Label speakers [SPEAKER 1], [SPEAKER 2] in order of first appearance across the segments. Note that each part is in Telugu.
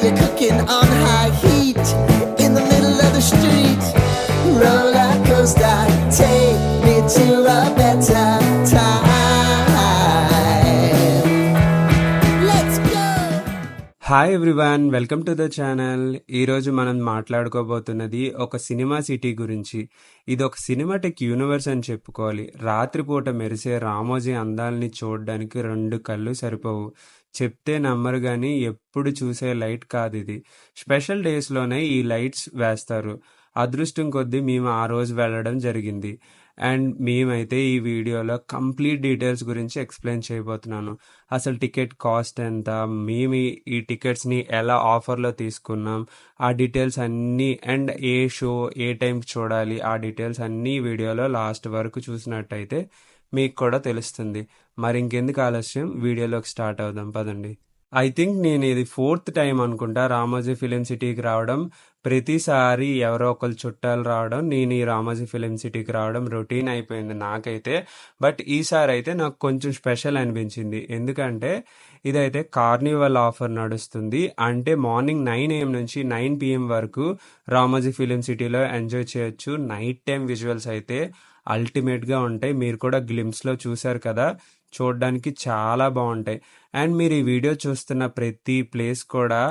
[SPEAKER 1] right. You're cooking on high heat in the middle of the street. Roller coaster, take me to a better time. Let's go.
[SPEAKER 2] Hi everyone welcome to the channel ఈరోజు మనం మాట్లాడుకోబోతున్నది ఒక సినిమా సిటీ గురించి ఇది ఒక సినిమాటిక్ యూనివర్స్ అని చెప్పుకోవాలి రాత్రిపూట మెరిసే రామోజీ అందాల్ని చూడడానికి రెండు కళ్ళు సరిపోవు చెప్తే నమ్మరు కానీ ఎప్పుడు చూసే లైట్ కాదు ఇది స్పెషల్ డేస్లోనే ఈ లైట్స్ వేస్తారు. అదృష్టం కొద్దీ మేము ఆ రోజు వెళ్ళడం జరిగింది. అండ్ మేమైతే ఈ వీడియోలో కంప్లీట్ డీటెయిల్స్ గురించి ఎక్స్ప్లెయిన్ చేయబోతున్నాను. అసలు టికెట్ కాస్ట్ ఎంత? మేము ఈ- టికెట్స్ని ఎలా ఆఫర్లో తీసుకున్నాం? ఆ డీటెయిల్స్ అన్నీ అండ్ ఏ షో ఏ టైంకి చూడాలి? ఆ డీటెయిల్స్ అన్నీ వీడియోలో లాస్ట్ వరకు చూసినట్టయితే మీకు కూడా తెలుస్తుంది. మరి ఇంకెందుకు ఆలస్యం? వీడియోలోకి స్టార్ట్ అవుదాం పదండి. ఐ థింక్ నేను ఇది ఫోర్త్ టైం అనుకుంటా రామోజీ ఫిలిం సిటీకి రావడం. ప్రతిసారి ఎవరో ఒకరు చుట్టాలు రావడం. నేను ఈ రామోజీ ఫిలిం సిటీకి రావడం రొటీన్ అయిపోయింది నాకైతే. బట్ ఈసారి అయితే నాకు కొంచెం స్పెషల్ అనిపించింది. ఎందుకంటే ఇదైతే కార్నివల్ ఆఫర్ నడుస్తుంది. అంటే మార్నింగ్ నైన్ ఏఎం నుంచి నైన్ పిఎం వరకు రామోజీ ఫిలిం సిటీలో ఎంజాయ్ చేయొచ్చు. నైట్ టైం విజువల్స్ అయితే అల్టిమేట్గా ఉంటాయి. మీరు కూడా గ్లిమ్స్లో చూశారు కదా? చూడడానికి చాలా బాగుంటాయి. అండ్ మీరు ఈ వీడియో చూస్తున్న ప్రతి ప్లేస్ కూడా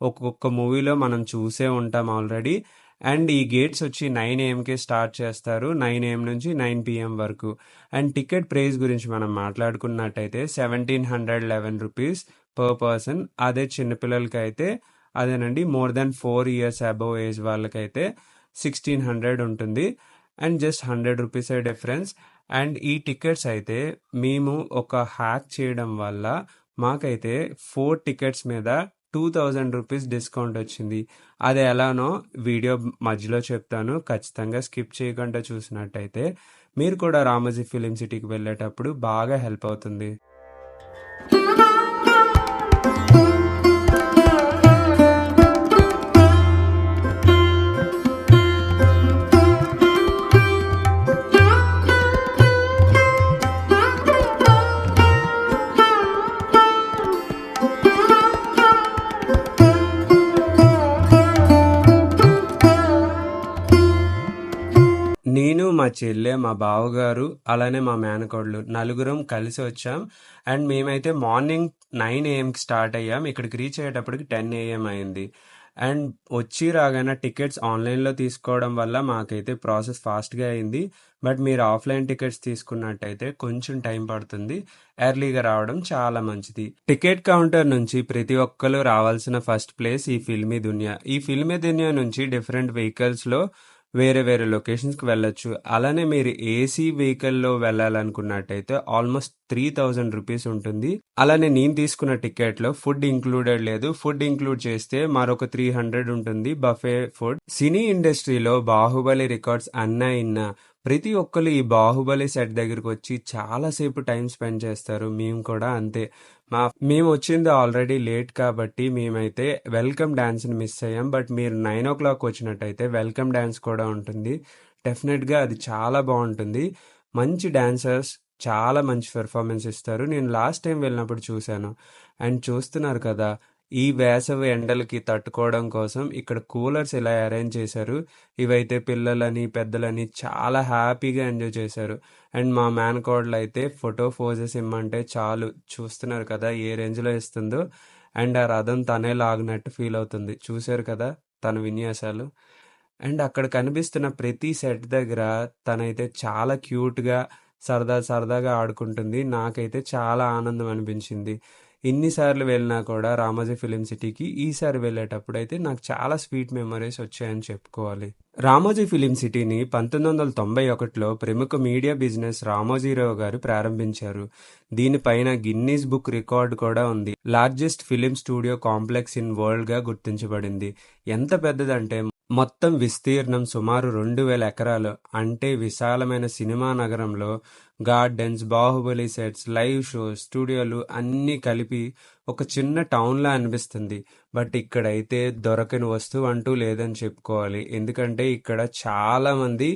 [SPEAKER 2] ఒక్కొక్క మూవీలో మనం చూసే ఉంటాం ఆల్రెడీ అండ్ ఈ గేట్స్ వచ్చి నైన్ ఏఎంకే స్టార్ట్ చేస్తారు. నైన్ ఏఎం నుంచి నైన్ పిఎం వరకు. అండ్ టికెట్ ప్రైస్ గురించి మనం మాట్లాడుకున్నట్టయితే seventeen hundred eleven rupees per person అదే చిన్నపిల్లలకి అయితే అదేనండి more than four years above age వాళ్ళకైతే సిక్స్టీన్ హండ్రెడ్ ఉంటుంది. And just hundred rupees difference and ఈ టికెట్స్ అయితే మేము ఒక హ్యాక్ చేయడం వల్ల మాకైతే ఫోర్ టికెట్స్ మీద టూ థౌజండ్ రూపీస్ డిస్కౌంట్ వచ్చింది. అది ఎలానో వీడియో మధ్యలో చెప్తాను. ఖచ్చితంగా స్కిప్ చేయకుండా చూసినట్టయితే మీరు కూడా రామోజీ ఫిలిం సిటీకి వెళ్ళేటప్పుడు బాగా హెల్ప్ అవుతుంది. మా చెల్లె మా బావగారు అలానే మా మేనకోడలు నలుగురం కలిసి వచ్చాం. అండ్ మేమైతే మార్నింగ్ నైన్ ఏఎంకి స్టార్ట్ అయ్యాం. ఇక్కడికి రీచ్ అయ్యేటప్పటికి టెన్ ఏఎం అయింది. అండ్ వచ్చి రాగానే టికెట్స్ ఆన్లైన్లో తీసుకోవడం వల్ల మాకైతే ప్రాసెస్ ఫాస్ట్గా అయింది. బట్ మీరు ఆఫ్లైన్ టికెట్స్ తీసుకున్నట్టయితే కొంచెం టైం పడుతుంది. ఎర్లీగా రావడం చాలా మంచిది. టికెట్ కౌంటర్ నుంచి ప్రతి ఒక్కరు రావాల్సిన ఫస్ట్ ప్లేస్ ఈ ఫిల్మీ దునియా. ఈ ఫిల్మీ దునియా నుంచి డిఫరెంట్ వెహికల్స్లో వేరే వేరే లొకేషన్స్కి వెళ్ళొచ్చు. అలానే మీరు ఏసీ వెహికల్లో వెళ్ళాలనుకున్నట్టయితే ఆల్మోస్ట్ త్రీ థౌజండ్ రూపీస్ ఉంటుంది. అలానే నేను తీసుకున్న టికెట్లో ఫుడ్ ఇంక్లూడెడ్ లేదు. ఫుడ్ ఇంక్లూడ్ చేస్తే మరొక త్రీ హండ్రెడ్ ఉంటుంది బఫే ఫుడ్. సినీ ఇండస్ట్రీలో బాహుబలి రికార్డ్స్ అన్నా ఇన్నా ప్రతి ఒక్కరు ఈ బాహుబలి సెట్ దగ్గరికి వచ్చి చాలాసేపు టైం స్పెండ్ చేస్తారు. మేము కూడా అంతే. మా మేము వచ్చింది ఆల్రెడీ లేట్ కాబట్టి మేమైతే వెల్కమ్ డాన్స్ని మిస్ అయ్యాం. బట్ మీరు నైన్ ఓ క్లాక్ వచ్చినట్టయితే వెల్కమ్ డాన్స్ కూడా ఉంటుంది. డెఫినెట్గా అది చాలా బాగుంటుంది. మంచి డాన్సర్స్ చాలా మంచి పెర్ఫార్మెన్స్ ఇస్తారు. నేను లాస్ట్ టైం వెళ్ళినప్పుడు చూశాను. అండ్ చూస్తున్నారు కదా ఈ వేసవి ఎండలకి తట్టుకోవడం కోసం ఇక్కడ కూలర్స్ ఇలా అరేంజ్ చేశారు. ఇవైతే పిల్లలని పెద్దలని చాలా హ్యాపీగా ఎంజాయ్ చేశారు. అండ్ మా మేనకోడలు అయితే ఫోటో పోజెస్ ఇమ్మంటే చాలు చూస్తున్నారు కదా ఏ రేంజ్లో ఇస్తుందో. అండ్ ఆ రథం తనే లాగినట్టు ఫీల్ అవుతుంది. చూశారు కదా తన విన్యాసాలు. అండ్ అక్కడ కనిపిస్తున్న ప్రతి సెట్ దగ్గర తనైతే చాలా క్యూట్గా సరదా సరదాగా ఆడుకుంటుంది. నాకైతే చాలా ఆనందం అనిపించింది. ఇన్నిసార్లు వెళ్ళినా కూడా రామోజీ ఫిలిం సిటీకి ఈసారి వెళ్ళేటప్పుడు అయితే నాకు చాలా స్వీట్ మెమరీస్ వచ్చాయని చెప్పుకోవాలి. రామోజీ ఫిలిం సిటీని పంతొమ్మిది వందల తొంభై ఒకటిలో ప్రముఖ మీడియా బిజినెస్ రామోజీరావు గారు ప్రారంభించారు. దీనిపైన గిన్నీస్ బుక్ రికార్డ్ కూడా ఉంది. Largest film studio complex in వరల్డ్గా గుర్తించబడింది. ఎంత పెద్దదంటే మొత్తం విస్తీర్ణం సుమారు రెండు వేల ఎకరాలు. అంటే విశాలమైన సినిమా నగరంలో gardens Baahubali sets live shows స్టూడియోలు అన్నీ కలిపి ఒక చిన్న టౌన్లా అనిపిస్తుంది. బట్ ఇక్కడైతే దొరకని వస్తువు అంటూ లేదని చెప్పుకోవాలి. ఎందుకంటే ఇక్కడ చాలామంది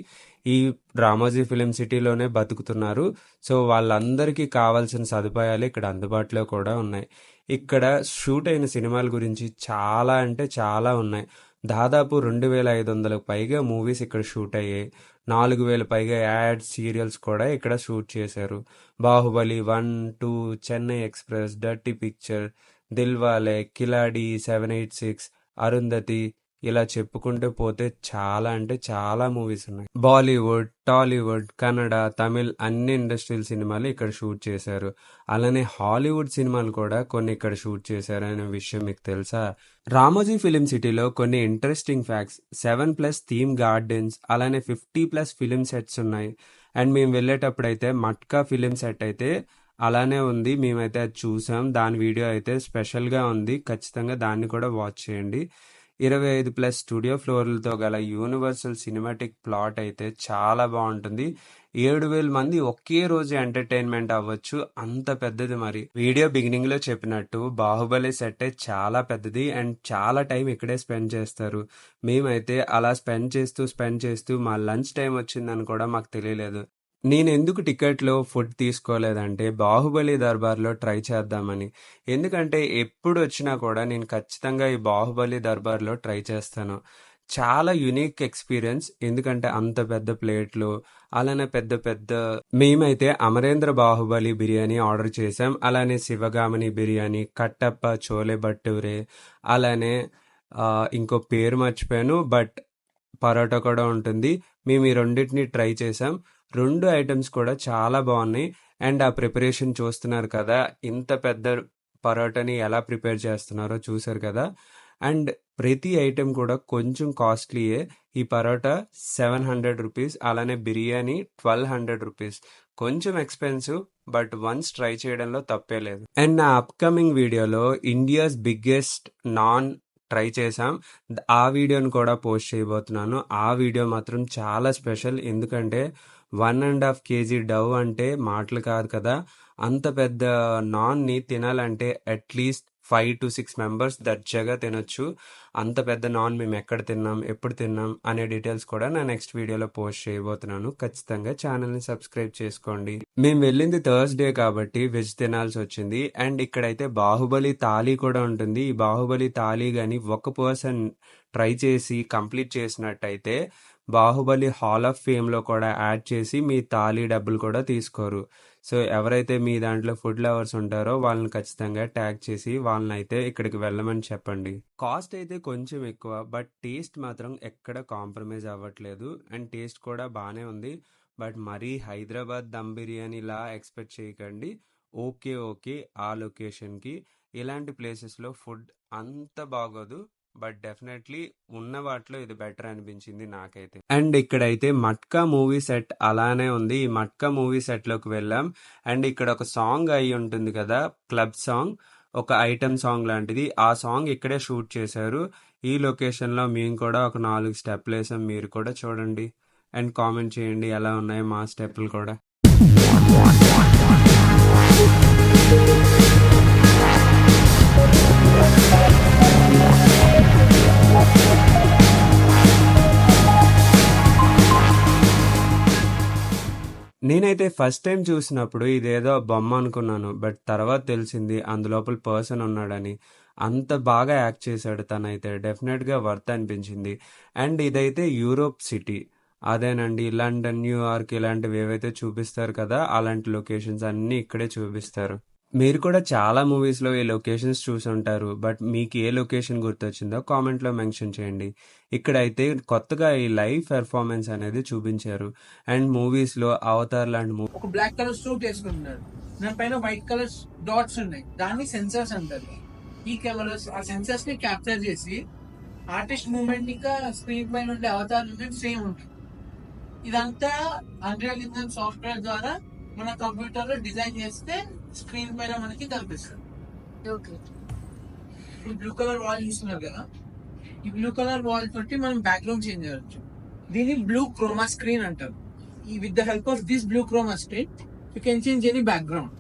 [SPEAKER 2] ఈ రామోజీ ఫిలిం సిటీలోనే బతుకుతున్నారు. సో వాళ్ళందరికీ కావాల్సిన సదుపాయాలు ఇక్కడ అందుబాటులో కూడా ఉన్నాయి. ఇక్కడ షూట్ అయిన సినిమాల గురించి చాలా అంటే చాలా ఉన్నాయి. దాదాపు రెండు వేల ఐదు వందలకు పైగా మూవీస్ ఇక్కడ షూట్ అయ్యాయి. నాలుగు వేల పైగా యాడ్ సీరియల్స్ కూడా ఇక్కడ షూట్ చేశారు. Baahubali one two Chennai express dirty picture Dilwale Khiladi seven eight six Arundhati ఇలా చెప్పుకుంటూ పోతే చాలా అంటే చాలా మూవీస్ ఉన్నాయి. బాలీవుడ్ టాలీవుడ్ కన్నడ తమిళ్ అన్ని ఇండస్ట్రియల్ సినిమాలు ఇక్కడ షూట్ చేశారు. అలానే హాలీవుడ్ సినిమాలు కూడా కొన్ని ఇక్కడ షూట్ చేశారు అనే విషయం మీకు తెలుసా? రామోజీ ఫిలిం సిటీలో కొన్ని interesting facts seven plus theme gardens అలానే ఫిఫ్టీ ప్లస్ ఫిలిం సెట్స్ ఉన్నాయి. అండ్ మేము వెళ్ళేటప్పుడైతే మట్కా ఫిలిం సెట్ అయితే అలానే ఉంది. మేమైతే అది చూసాం. దాని వీడియో అయితే స్పెషల్గా ఉంది. ఖచ్చితంగా దాన్ని కూడా వాచ్ చేయండి. ఇరవై ఐదు ప్లస్ స్టూడియో ఫ్లోర్లతో గల యూనివర్సల్ సినిమాటిక్ ప్లాట్ అయితే చాలా బాగుంటుంది. ఏడు వేల మంది ఒకే రోజు ఎంటర్టైన్మెంట్ అవ్వచ్చు. అంత పెద్దది మరి. వీడియో బిగినింగ్లో చెప్పినట్టు బాహుబలి సెట్ చాలా పెద్దది అండ్ చాలా టైం ఇక్కడే స్పెండ్ చేస్తారు. మేమైతే అలా స్పెండ్ చేస్తూ స్పెండ్ చేస్తూ మా లంచ్ టైం వచ్చిందని కూడా మాకు తెలియలేదు. నేను ఎందుకు టికెట్లో ఫుడ్ తీసుకోలేదంటే బాహుబలి దర్బార్లో ట్రై చేద్దామని. ఎందుకంటే ఎప్పుడు వచ్చినా కూడా నేను ఖచ్చితంగా ఈ బాహుబలి దర్బార్లో ట్రై చేస్తాను. చాలా యునిక్ ఎక్స్పీరియన్స్. ఎందుకంటే అంత పెద్ద ప్లేట్లు అలానే పెద్ద పెద్ద మేమైతే అమరేంద్ర బాహుబలి బిర్యానీ ఆర్డర్ చేసాం అలానే శివగామిని బిర్యానీ కట్టప్ప చోలే భట్టూరే అలానే ఇంకో పేరు మర్చిపోయాను బట్ పరోటా కూడా ఉంటుంది. మేము ఈ రెండింటిని ట్రై చేసాం రెండు ఐటమ్స్ కూడా చాలా బాగున్నాయి. అండ్ ఆ ప్రిపరేషన్ చూస్తున్నారు కదా ఇంత పెద్ద పరోటాని ఎలా ప్రిపేర్ చేస్తున్నారో చూసారు కదా. అండ్ ప్రతి ఐటెం కూడా కొంచెం కాస్ట్లీయే. ఈ పరోటా సెవెన్ హండ్రెడ్ రూపీస్ అలానే బిర్యానీ ట్వెల్వ్ హండ్రెడ్ రూపీస్. కొంచెం ఎక్స్పెన్సివ్ బట్ వన్స్ ట్రై చేయడంలో తప్పే లేదు. అండ్ నా అప్కమింగ్ వీడియోలో ఇండియాస్ బిగ్గెస్ట్ నాన్ ట్రై చేశాం. ఆ వీడియోని కూడా పోస్ట్ చేయబోతున్నాను. ఆ వీడియో మాత్రం చాలా స్పెషల్. ఎందుకంటే one and half KG dough అంటే మాటలు కాదు కదా. అంత పెద్ద నాన్ని తినాలంటే at least five to six members దర్జాగా తినొచ్చు. అంత పెద్ద నాన్ మేము ఎక్కడ తిన్నాం ఎప్పుడు తిన్నాం అనే డీటెయిల్స్ కూడా నా నెక్స్ట్ వీడియోలో పోస్ట్ చేయబోతున్నాను. ఖచ్చితంగా ఛానల్ని సబ్స్క్రైబ్ చేసుకోండి. మేము వెళ్ళింది థర్స్డే కాబట్టి వెజ్ తినాల్సి వచ్చింది. అండ్ ఇక్కడైతే బాహుబలి తాళీ కూడా ఉంటుంది. ఈ బాహుబలి తాళీ కానీ ఒక పర్సన్ ట్రై చేసి కంప్లీట్ చేసినట్టయితే బాహుబలి హాల్ ఆఫ్ ఫేమ్లో కూడా యాడ్ చేసి మీ తాళీ డబ్బులు కూడా తీసుకోరు. సో ఎవరైతే మీ దాంట్లో ఫుడ్ లవర్స్ ఉంటారో వాళ్ళని ఖచ్చితంగా ట్యాగ్ చేసి వాళ్ళని అయితే ఇక్కడికి వెళ్ళమని చెప్పండి. కాస్ట్ అయితే కొంచెం ఎక్కువ బట్ టేస్ట్ మాత్రం ఎక్కడ కాంప్రమైజ్ అవ్వట్లేదు. అండ్ టేస్ట్ కూడా బాగానే ఉంది. బట్ మరీ హైదరాబాద్ దమ్ బిర్యానీలా ఎక్స్పెక్ట్ చేయకండి. ఓకే ఓకే ఆ లొకేషన్కి. ఇలాంటి ప్లేసెస్లో ఫుడ్ అంత బాగోదు. బట్ డెఫినెట్లీ ఉన్న వాటిలో ఇది బెటర్ అనిపించింది నాకైతే. అండ్ ఇక్కడైతే మట్కా మూవీ సెట్ అలానే ఉంది. ఈ మట్కా మూవీ సెట్లోకి వెళ్ళాం. అండ్ ఇక్కడ ఒక సాంగ్ అయి ఉంటుంది కదా క్లబ్ సాంగ్. ఒక ఐటమ్ సాంగ్ లాంటిది. ఆ సాంగ్ ఇక్కడే షూట్ చేశారు. ఈ లొకేషన్లో మేము కూడా ఒక నాలుగు స్టెప్లు వేసాం. మీరు కూడా చూడండి. అండ్ కామెంట్ చేయండి ఎలా ఉన్నాయి మా స్టెప్లు కూడా. నేనైతే ఫస్ట్ టైం చూసినప్పుడు ఇదేదో బొమ్మ అనుకున్నాను బట్ తర్వాత తెలిసింది అందులోపల పర్సన్ ఉన్నాడని. అంత బాగా యాక్ట్ చేశాడు తనైతే డెఫినెట్గా వర్త్ అనిపించింది. అండ్ ఇదైతే యూరోప్ సిటీ. అదేనండి లండన్ న్యూయార్క్ ఇలాంటివి ఏవైతే చూపిస్తారు కదా అలాంటి లొకేషన్స్ అన్నీ ఇక్కడే చూపిస్తారు. మీరు కూడా చాలా మూవీస్లో ఈ లొకేషన్స్ చూసి ఉంటారు బట్ మీకు ఏ లొకేషన్ గుర్తొచ్చిందో కామెంట్లో మెన్షన్ చేయండి. ఇక్కడైతే కొత్తగా ఈ లైవ్ పెర్ఫార్మెన్స్ అనేది చూపించారు. అండ్ మూవీస్లో అవతార్ లాంటి మూవీ
[SPEAKER 3] ఒక బ్లాక్ కలర్ సూట్ వేసుకుంటున్నాడు దాని పైన వైట్ కలర్ డాట్స్ ఉన్నాయి. దాన్ని సెన్సర్స్ అంటారు. ఈ కెమెరాస్ ఆ సెన్సర్స్ని క్యాప్చర్ చేసి ఆర్టిస్ట్ మూమెంట్ ఇంకా స్క్రీన్ పైన ఉండే అవతార్ మూమెంట్ సేమ్ ఉంటుంది. ఇదంతా అండ్రియల్ ఇంజన్ సాఫ్ట్వేర్ ద్వారా మన కంప్యూటర్లో డిజైన్ చేస్తే స్క్రీన్ పైన మనకి కనిపిస్తుంది.
[SPEAKER 4] ఓకే.
[SPEAKER 3] ఈ బ్లూ కలర్ వాల్ చూస్తున్నారు కదా? ఈ బ్లూ కలర్ వాల్ తోటి మనం బ్యాక్గ్రౌండ్ చేంజ్ చేయవచ్చు దీన్ని బ్లూ క్రోమా స్క్రీన్ అంటారు. ఈ with the help of this blue chroma screen you can change any background.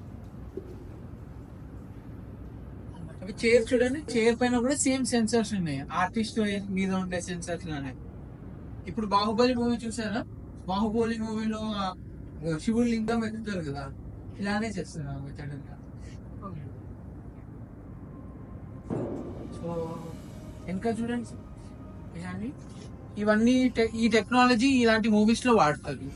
[SPEAKER 3] అవి చైర్ చూడండి. చైర్ పైన కూడా సేమ్ సెన్సర్స్ ఉన్నాయి. ఆర్టిస్ట్ మీద ఉండే సెన్సర్స్ లానే ఇప్పుడు బాహుబలి మూవీ చూసారా? బాహుబలి మూవీలో శివుడు లింగం ఎత్తుతారు కదా? ఇలానే అంతా. సో ఇంకా చూడండి ఇవన్నీ ఈ టెక్నాలజీ ఇలాంటి మూవీస్లో వాడతారు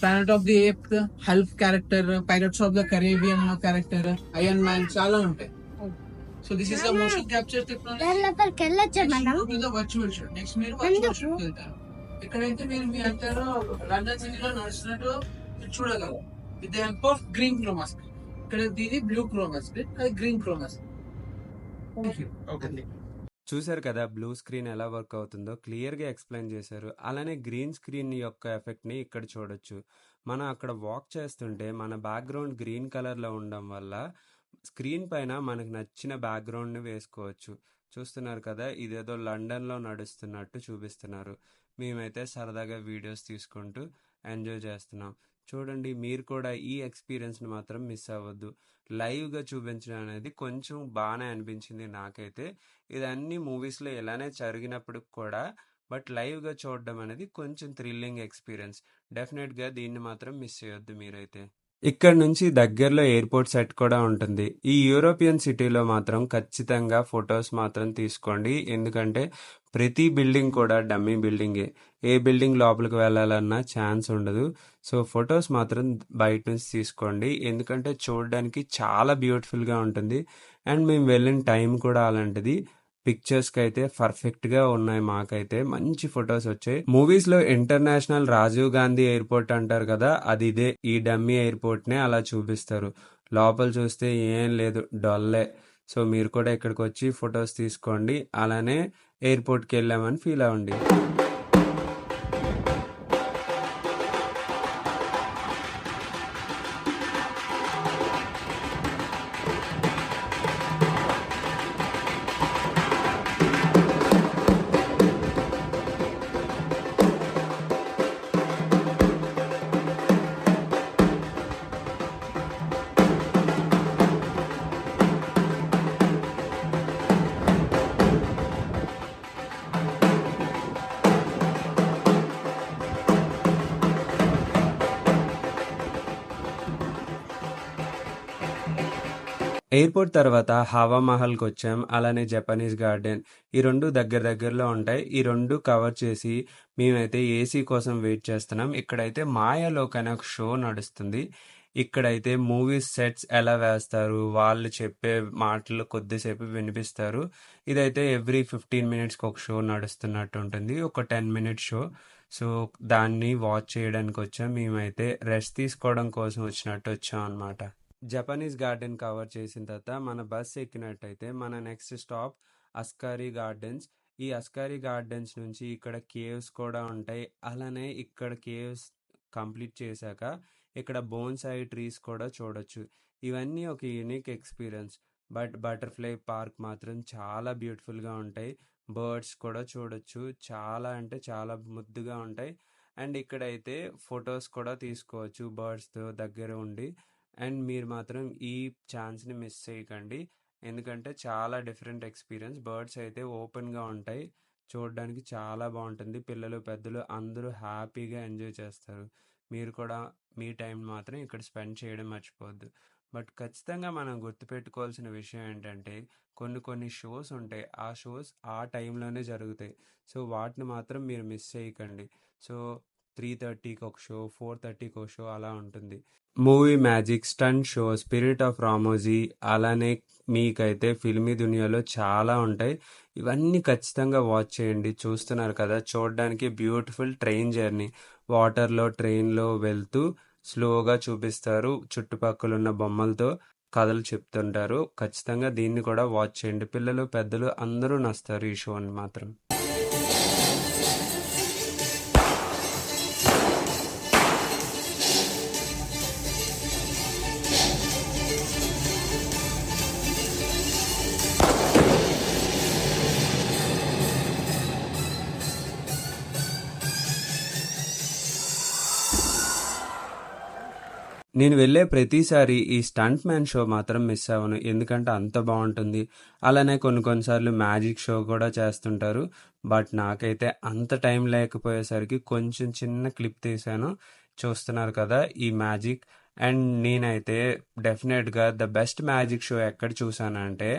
[SPEAKER 3] planet of the ape Hulk character pirates of the Caribbean character iron man చాలా ఉంటాయి. So this is the motion capture technology virtual show next మీరు వర్చువల్ షో వెళ్తారు ఇక్కడైతే మీరు మీ అంటారు లండన్ సిటీలో నడుస్తున్నట్టు చూడగలరు. With the help of green chromas ఇక్కడ దీని బ్లూ క్రోమాస్ అది గ్రీన్ క్రోమాస్ ఓకే
[SPEAKER 2] చూశారు కదా బ్లూ స్క్రీన్ ఎలా వర్క్ అవుతుందో క్లియర్గా ఎక్స్ప్లెయిన్ చేశారు. అలానే గ్రీన్ స్క్రీన్ యొక్క ఎఫెక్ట్ని ఇక్కడ చూడొచ్చు. మనం అక్కడ వాక్ చేస్తుంటే మన బ్యాక్గ్రౌండ్ గ్రీన్ కలర్లో ఉండడం వల్ల స్క్రీన్ పైన మనకు నచ్చిన బ్యాక్గ్రౌండ్ని వేసుకోవచ్చు. చూస్తున్నారు కదా ఇదేదో లండన్లో నడుస్తున్నట్టు చూపిస్తున్నారు. మేమైతే సరదాగా వీడియోస్ తీసుకుంటూ ఎంజాయ్ చేస్తున్నాం. చూడండి మీరు కూడా ఈ ఎక్స్పీరియన్స్ని మాత్రం మిస్ అవ్వద్దు. లైవ్గా చూపించడం అనేది కొంచెం బాగానే అనిపించింది నాకైతే. ఇది అన్ని మూవీస్లో ఇలానే జరిగినప్పుడు కూడా బట్ లైవ్గా చూడడం అనేది కొంచెం థ్రిల్లింగ్ ఎక్స్పీరియన్స్. డెఫినెట్గా దీన్ని మాత్రం మిస్ చేయొద్దు మీరైతే. ఇక్కడ నుంచి దగ్గరలో ఎయిర్పోర్ట్ సెట్ కూడా ఉంటుంది. ఈ యూరోపియన్ సిటీలో మాత్రం ఖచ్చితంగా ఫొటోస్ మాత్రం తీసుకోండి. ఎందుకంటే ప్రతి బిల్డింగ్ కూడా డమ్మీ బిల్డింగే. ఏ బిల్డింగ్ లోపలికి వెళ్ళాలన్నా ఛాన్స్ ఉండదు. సో ఫొటోస్ మాత్రం బయట నుంచి తీసుకోండి. ఎందుకంటే చూడడానికి చాలా బ్యూటిఫుల్గా ఉంటుంది. అండ్ మేము వెళ్ళిన టైం కూడా అలాంటిది. పిక్చర్స్కి అయితే పర్ఫెక్ట్గా ఉన్నాయి మాకైతే. మంచి ఫొటోస్ వచ్చాయి. మూవీస్లో ఇంటర్నేషనల్ రాజీవ్ గాంధీ ఎయిర్పోర్ట్ అంటారు కదా అది ఇదే. ఈ డమ్మీ ఎయిర్పోర్ట్నే అలా చూపిస్తారు. లోపల చూస్తే ఏం లేదు డొల్లే సో మీరు కూడా ఇక్కడికి వచ్చి ఫొటోస్ తీసుకోండి. అలానే ఎయిర్పోర్ట్కి వెళ్ళామని ఫీల్ అవ్వండి. ఎయిర్పోర్ట్ తర్వాత హవా మహల్కి వచ్చాం అలానే జపనీస్ గార్డెన్. ఈ రెండు దగ్గర దగ్గరలో ఉంటాయి. ఈ రెండు కవర్ చేసి మేమైతే ఏసీ కోసం వెయిట్ చేస్తున్నాం. ఇక్కడైతే మాయాలోక్ అనే ఒక షో నడుస్తుంది. ఇక్కడైతే మూవీస్ సెట్స్ ఎలా వేస్తారు వాళ్ళు చెప్పే మాటలు కొద్దిసేపు వినిపిస్తారు. ఇదైతే ఎవ్రీ ఫిఫ్టీన్ మినిట్స్కి ఒక షో నడుస్తున్నట్టు ఉంటుంది. ఒక టెన్ మినిట్స్ షో. సో దాన్ని వాచ్ చేయడానికి వచ్చాం మేమైతే రెస్ట్ తీసుకోవడం కోసం వచ్చినట్టు వచ్చాం అనమాట జపనీస్ గార్డెన్ కవర్ చేసిన తర్వాత మన బస్ ఎక్కినట్టయితే మన నెక్స్ట్ స్టాప్ అస్కారీ గార్డెన్స్ ఈ అస్కారీ గార్డెన్స్ నుంచి ఇక్కడ కేవ్స్ కూడా ఉంటాయి. అలానే ఇక్కడ కేవ్స్ కంప్లీట్ చేశాక ఇక్కడ బోన్సాయి ట్రీస్ కూడా చూడొచ్చు. ఇవన్నీ ఒక unique experience but butterfly park మాత్రం చాలా బ్యూటిఫుల్గా ఉంటాయి. బర్డ్స్ కూడా చూడొచ్చు. చాలా అంటే చాలా ముద్దుగా ఉంటాయి. అండ్ ఇక్కడైతే ఫొటోస్ కూడా తీసుకోవచ్చు బర్డ్స్తో దగ్గర ఉండి. అండ్ మీరు మాత్రం ఈ ఛాన్స్ని మిస్ చేయకండి. ఎందుకంటే చాలా డిఫరెంట్ ఎక్స్పీరియన్స్. బర్డ్స్ అయితే ఓపెన్గా ఉంటాయి. చూడడానికి చాలా బాగుంటుంది. పిల్లలు పెద్దలు అందరూ హ్యాపీగా ఎంజాయ్ చేస్తారు. మీరు కూడా మీ టైం మాత్రం ఇక్కడ స్పెండ్ చేయడం మర్చిపోవద్దు. బట్ ఖచ్చితంగా మనం గుర్తుపెట్టుకోవాల్సిన విషయం ఏంటంటే కొన్ని కొన్ని షోస్ ఉంటాయి. ఆ షోస్ ఆ టైంలోనే జరుగుతాయి. సో వాటిని మాత్రం మీరు మిస్ చేయకండి. సో త్రీ థర్టీకి ఒక షో ఫోర్ థర్టీకి ఒక షో అలా ఉంటుంది. Movie magic stunt show spirit of Ramoji అలానే మీకైతే ఫిల్మీ దునియాలో చాలా ఉంటాయి. ఇవన్నీ ఖచ్చితంగా వాచ్ చేయండి. చూస్తున్నారు కదా చూడడానికి బ్యూటిఫుల్ ట్రైన్ జర్నీ. వాటర్లో ట్రైన్లో వెళ్తూ స్లోగా చూపిస్తారు చుట్టుపక్కల ఉన్న బొమ్మలతో కథలు చెప్తుంటారు. ఖచ్చితంగా దీన్ని కూడా వాచ్ చేయండి. పిల్లలు పెద్దలు అందరూ నస్తారు ఈ షోని మాత్రం. నేను వెళ్ళే ప్రతిసారి ఈ స్టంట్ మ్యాన్ షో మాత్రం మిస్ అవ్వను. ఎందుకంటే అంత బాగుంటుంది. అలానే కొన్ని కొన్నిసార్లు మ్యాజిక్ షో కూడా చేస్తుంటారు. బట్ నాకైతే అంత టైం లేకపోయేసరికి కొంచెం చిన్న క్లిప్ తీశాను. చూస్తున్నారు కదా ఈ మ్యాజిక్. అండ్ నేనైతే డెఫినెట్గా ద బెస్ట్ మ్యాజిక్ షో ఎక్కడ చూసానంటే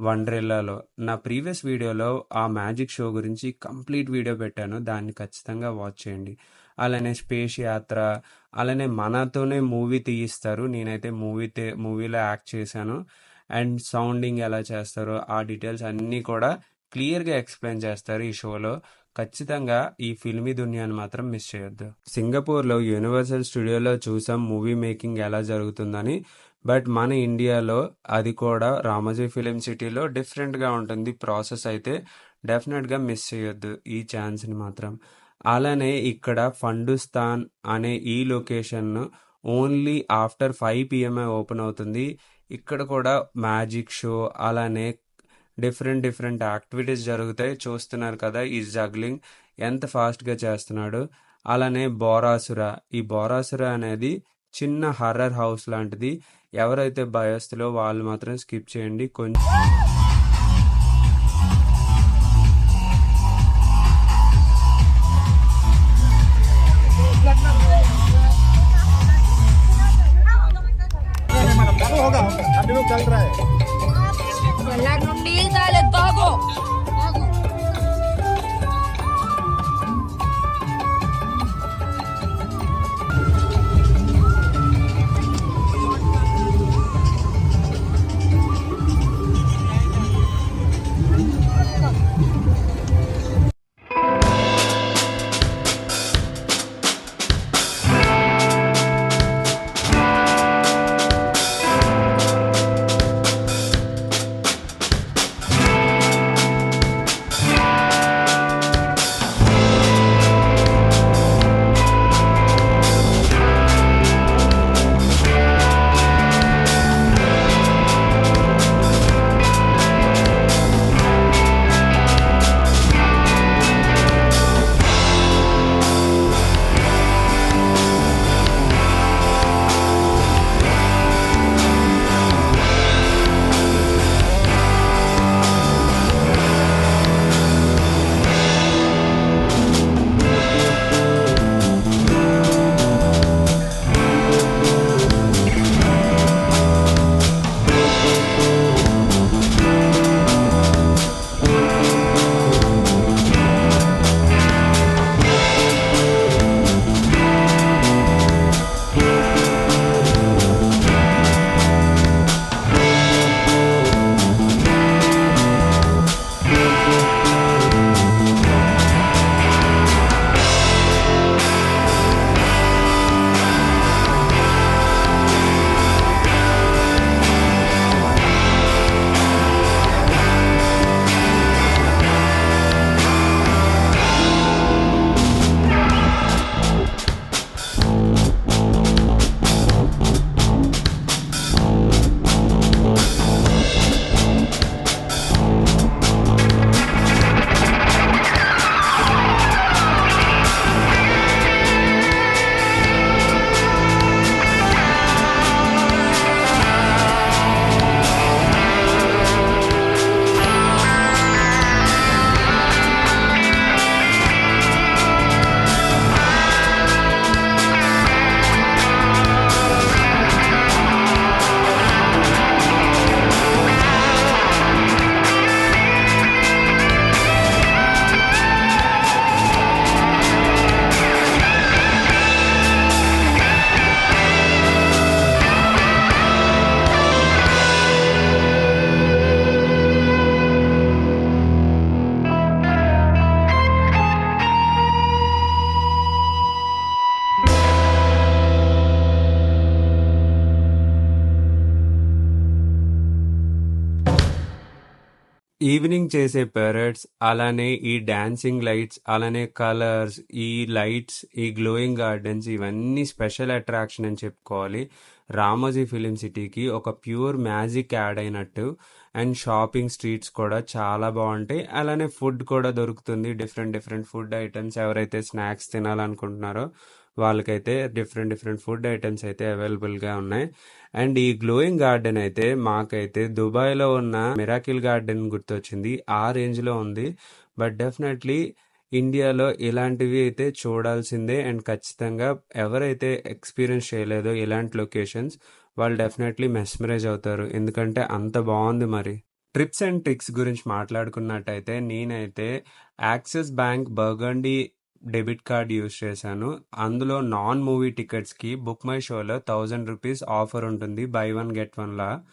[SPEAKER 2] వండ్రిల్లాలో. నా ప్రీవియస్ వీడియోలో ఆ మ్యాజిక్ షో గురించి కంప్లీట్ వీడియో పెట్టాను. దాన్ని ఖచ్చితంగా వాచ్ చేయండి. అలానే స్పేస్ యాత్ర అలానే మనతోనే మూవీ తీయిస్తారు. నేనైతే మూవీ మూవీలో యాక్ట్ చేశాను. అండ్ సౌండింగ్ ఎలా చేస్తారో ఆ డీటెయిల్స్ అన్నీ కూడా క్లియర్గా ఎక్స్ప్లెయిన్ చేస్తారు ఈ షోలో. ఖచ్చితంగా ఈ ఫిల్మీ దునియాని మాత్రం మిస్ చేయొద్దు. సింగపూర్లో యూనివర్సల్ స్టూడియోలో చూసాం మూవీ మేకింగ్ ఎలా జరుగుతుందని. బట్ మన ఇండియాలో అది కూడా రామోజీ ఫిలిం సిటీలో డిఫరెంట్గా ఉంటుంది. ప్రాసెస్ అయితే డెఫినెట్గా మిస్ చేయొద్దు ఈ ఛాన్స్ని మాత్రం. అలానే ఇక్కడ ఫండుస్తాన్ అనే ఈ లొకేషన్ ఓన్లీ ఆఫ్టర్ ఫైవ్ పిఎంఏ ఓపెన్ అవుతుంది. ఇక్కడ కూడా మ్యాజిక్ షో అలానే డిఫరెంట్ డిఫరెంట్ యాక్టివిటీస్ జరుగుతాయి. చూస్తున్నారు కదా ఈ జగ్లింగ్ ఎంత ఫాస్ట్గా చేస్తున్నాడు. అలానే బోరాసుర. ఈ బోరాసుర అనేది చిన్న హర్రర్ హౌస్ లాంటిది. ఎవరైతే భయస్తులో వాళ్ళు మాత్రం స్కిప్ చేయండి. కొంచెం ఈవినింగ్ చేసే పెరట్స్ అలానే ఈ డాన్సింగ్ లైట్స్ అలానే కలర్స్ ఈ లైట్స్ ఈ గ్లోయింగ్ గార్డెన్స్ ఇవన్నీ స్పెషల్ అట్రాక్షన్ అని చెప్పుకోవాలి. రామోజీ ఫిలిం సిటీకి ఒక ప్యూర్ మ్యాజిక్ యాడ్ అయినట్టు. అండ్ షాపింగ్ స్ట్రీట్స్ కూడా చాలా బాగుంటాయి. అలానే ఫుడ్ కూడా దొరుకుతుంది. డిఫరెంట్ డిఫరెంట్ ఫుడ్ ఐటమ్స్ ఎవరైతే స్నాక్స్ తినాలనుకుంటున్నారో వాళ్ళకైతే డిఫరెంట్ డిఫరెంట్ ఫుడ్ ఐటమ్స్ అయితే అవైలబుల్గా ఉన్నాయి. అండ్ ఈ గ్లోయింగ్ గార్డెన్ అయితే మాకైతే దుబాయ్లో ఉన్న మిరాకిల్ గార్డెన్ గుర్తొచ్చింది. ఆ రేంజ్లో ఉంది. బట్ డెఫినెట్లీ ఇండియాలో ఇలాంటివి అయితే చూడాల్సిందే. అండ్ ఖచ్చితంగా ఎవరైతే ఎక్స్పీరియన్స్ చేయలేదో ఇలాంటి లొకేషన్స్ వాళ్ళు డెఫినెట్లీ మెస్మరైజ్ అవుతారు. ఎందుకంటే అంత బాగుంది మరి. ట్రిప్స్ అండ్ ట్రిక్స్ గురించి మాట్లాడుకున్నట్టయితే నేనైతే Axis bank burgundy debit card use చేశాను. అందులో నాన్ మూవీ టికెట్స్కి బుక్ మై షోలో థౌజండ్ రూపీస్ ఆఫర్ ఉంటుంది. బై వన్ గెట్ వన్లా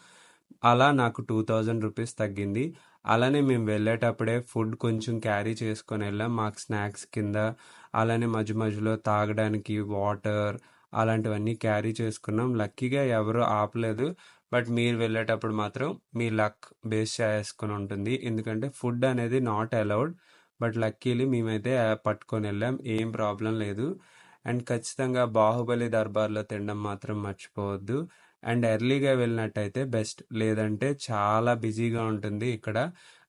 [SPEAKER 2] అలా నాకు టూ థౌజండ్ రూపీస్ తగ్గింది. అలానే మేము వెళ్ళేటప్పుడే ఫుడ్ కొంచెం క్యారీ చేసుకొని వెళ్ళాం. మాకు స్నాక్స్ కింద అలానే మధ్య మధ్యలో తాగడానికి వాటర్ అలాంటివన్నీ క్యారీ చేసుకున్నాం. లక్కీగా ఎవరు ఆపలేదు. బట్ మీరు వెళ్ళేటప్పుడు మాత్రం మీ లక్ బేస్ చేసుకుని ఉంటుంది. ఎందుకంటే ఫుడ్ అనేది నాట్ అలౌడ్. బట్ లక్కీలీ మేమైతే పట్టుకొని వెళ్ళాం. ఏం ప్రాబ్లం లేదు. అండ్ ఖచ్చితంగా బాహుబలి దర్బార్లో తినడం మాత్రం మర్చిపోవద్దు. అండ్ ఎర్లీగా వెళ్ళినట్టయితే బెస్ట్. లేదంటే చాలా బిజీగా ఉంటుంది ఇక్కడ.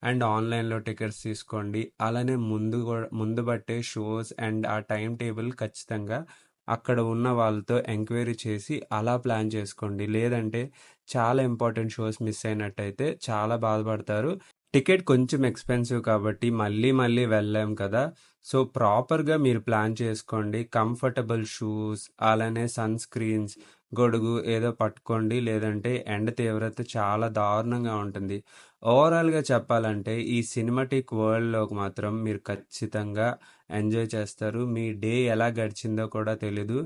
[SPEAKER 2] అండ్ ఆన్లైన్లో టికెట్స్ తీసుకోండి. అలానే ముందు ముందు బట్టే షోస్ అండ్ ఆ టైం టేబుల్ ఖచ్చితంగా అక్కడ ఉన్న వాళ్ళతో ఎంక్వైరీ చేసి అలా ప్లాన్ చేసుకోండి. లేదంటే చాలా ఇంపార్టెంట్ షోస్ మిస్ అయినట్టయితే చాలా బాధపడతారు. టికెట్ కొంచెం ఎక్స్పెన్సివ్ కాబట్టి మళ్ళీ మళ్ళీ వెళ్ళాం కదా. సో ప్రాపర్గా మీరు ప్లాన్ చేసుకోండి. కంఫర్టబుల్ షూస్ అలానే సన్ స్క్రీన్స్ గొడుగు ఏదో పట్టుకోండి. లేదంటే ఎండ తీవ్రత చాలా దారుణంగా ఉంటుంది. ఓవరాల్గా చెప్పాలంటే ఈ సినిమాటిక్ వరల్డ్లోకి మాత్రం మీరు ఖచ్చితంగా ఎంజాయ్ చేస్తారు. మీ డే ఎలా గడిచిందో కూడా తెలీదు.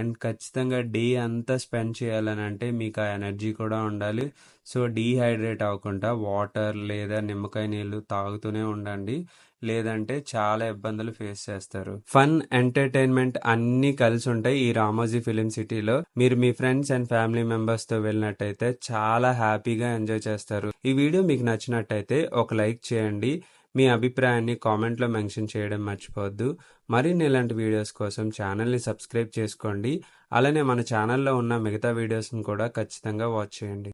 [SPEAKER 2] అండ్ ఖచ్చితంగా డే అంతా స్పెండ్ చేయాలని అంటే మీకు ఆ ఎనర్జీ కూడా ఉండాలి. సో డీహైడ్రేట్ అవ్వకుండా వాటర్ లేదా నిమ్మకాయ నీళ్ళు తాగుతూనే ఉండండి. లేదంటే చాలా ఇబ్బందులు ఫేస్ చేస్తారు. ఫన్ ఎంటర్టైన్మెంట్ అన్నీ కలిసి ఉంటాయి ఈ రామోజీ ఫిలిం సిటీలో. మీరు మీ ఫ్రెండ్స్ అండ్ ఫ్యామిలీ మెంబర్స్తో వెళ్ళినట్టయితే చాలా హ్యాపీగా ఎంజాయ్ చేస్తారు. ఈ వీడియో మీకు నచ్చినట్టయితే ఒక లైక్ చేయండి. మీ అభిప్రాయాన్ని కామెంట్లో మెన్షన్ చేయడం మర్చిపోవద్దు. మరిన్ని ఇలాంటి వీడియోస్ కోసం ఛానల్ని సబ్స్క్రైబ్ చేసుకోండి. అలానే మన ఛానల్లో ఉన్న మిగతా వీడియోస్ని కూడా ఖచ్చితంగా వాచ్ చేయండి.